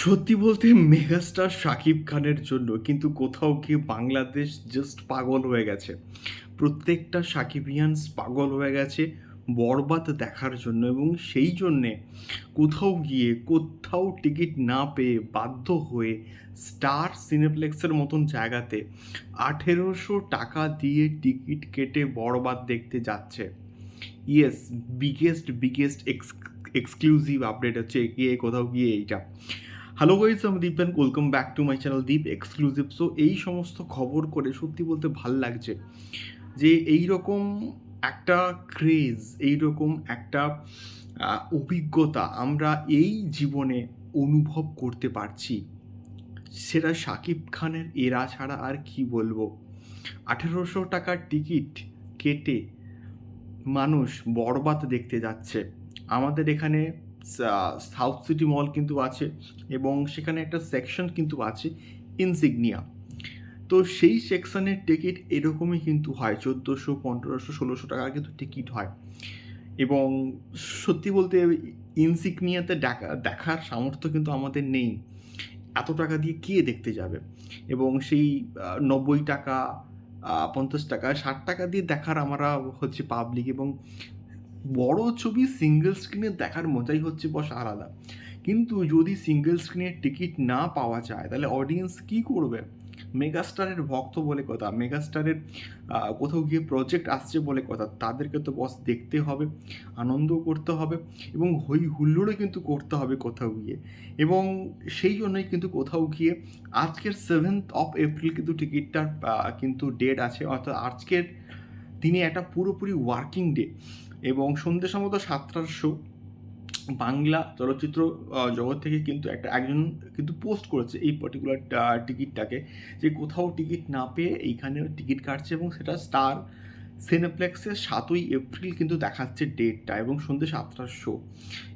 সত্যি বলতে মেগাস্টার শাকিব খানের জন্য কিন্তু কোথাও গিয়ে বাংলাদেশ জাস্ট পাগল হয়ে গেছে। প্রত্যেকটা সাকিবিয়ানস পাগল হয়ে গেছে বরবাদ দেখার জন্য এবং সেই জন্যে কোথাও গিয়ে, কোথাও টিকিট না পেয়ে বাধ্য হয়ে স্টার সিনেপ্লেক্সের মতন জায়গাতে আঠেরোশো টাকা দিয়ে টিকিট কেটে বরবাদ দেখতে যাচ্ছে। Yes biggest biggest ex exclusive update হচ্ছে গিয়ে কোথাও গিয়ে এইটা। হ্যালো গাইজ আমি Dipen welcome back to my channel Deep exclusive so এই সমস্ত খবর করে সত্যি বলতে ভালো লাগছে যে এই রকম একটা ক্রেজ এই রকম একটা অভিজ্ঞতা আমরা এই জীবনে অনুভব করতে পারছি। সেটা শাকিব খানের এরা ছাড়া আর কি বলব? আঠেরোশো টাকার টিকিট কেটে মানুষ বরবাদ দেখতে যাচ্ছে। আমাদের এখানে সাউথ সিটি মল কিন্তু আছে এবং সেখানে একটা সেকশন কিন্তু আছে ইনসিগনিয়া তো সেই সেকশনের টিকিট এরকমই কিন্তু হয়, চোদ্দোশো, পনেরোশো, ষোলোশো টাকার কিন্তু টিকিট হয়। এবং সত্যি বলতে ইনসিগনিয়াতে দেখা, দেখার সামর্থ্য কিন্তু আমাদের নেই। এত টাকা দিয়ে কে দেখতে যাবে? এবং সেই নব্বই টাকা পঞ্চাশ টাকা, ষাট টাকা দিয়ে দেখার আমরা হচ্ছে পাবলিক এবং বড় ছবি সিঙ্গেল স্ক্রিনে দেখার মজাই হচ্ছে বস আলাদা। কিন্তু যদি সিঙ্গেল স্ক্রিনের টিকিট না পাওয়া যায়, তাহলে অডিয়েন্স কি করবে? মেগাস্টারের ভক্ত বলে কথা মেগাস্টারের কোথাও গিয়ে প্রজেক্ট আসছে বলে কথা, তাদেরকে তো বস দেখতে হবে, আনন্দ করতে হবে এবং হই হুল্লোড়ও কিন্তু করতে হবে কোথাও গিয়ে। এবং সেই জন্যই কিন্তু কোথাও গিয়ে আজকের সেভেন্থ অফ এপ্রিল কিন্তু টিকিটটার কিন্তু ডেট আছে, অর্থাৎ আজকের দিনে একটা পুরোপুরি ওয়ার্কিং ডে এবং সন্ধ্যে সম্ভবত সাতটার শো বাংলা চলচ্চিত্র জগৎ থেকে কিন্তু একটা, একজন কিন্তু পোস্ট করেছে এই পার্টিকুলার টিকিটটাকে যে কোথাও টিকিট না পেয়ে এইখানে টিকিট কাটছে এবং সেটা স্টার সিনেপ্লেক্সের সাতই এপ্রিল কিন্তু দেখাচ্ছে ডেটটা এবং সন্ধ্যে সাতটার শো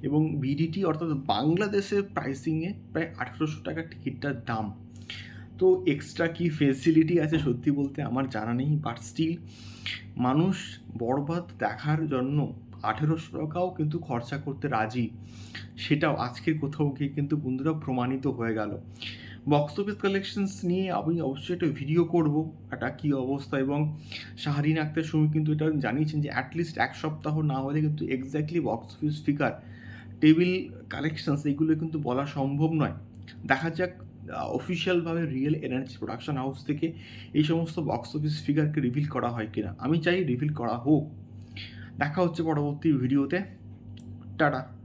এবং বিডিটি অর্থাৎ বাংলাদেশের প্রাইসিংয়ে প্রায় আঠেরোশো টাকা টিকিটটার দাম। তো এক্সট্রা কি ফেসিলিটি আছে সত্যি বলতে আমার জানা নেই বাট স্টিল মানুষ বরবাদ দেখার জন্য আঠেরোশো টাকাও কিন্তু খরচা করতে রাজি। সেটাও আজকের কোথাও গিয়ে কিন্তু বন্ধুরা প্রমাণিত হয়ে গেল। বক্স অফিস কালেকশনস নিয়ে আমি অবশ্যই একটা ভিডিও করব একটা কী অবস্থা এবং শাহরিন আক্তার সময় কিন্তু এটা জানিয়েছেন যে অ্যাটলিস্ট এক সপ্তাহ না হলে কিন্তু exactly box office figure table collections এগুলো কিন্তু বলা সম্ভব নয়। দেখা যাক অফিসিয়ালভাবে রিয়েল এনার্জি প্রোডাকশন হাউস থেকে এই সমস্ত বক্স অফিস ফিগারকে রিভিল করা হয় কিনা? আমি চাই রিভিল করা হোক। দেখা হচ্ছে পরবর্তী ভিডিওতে টাটা।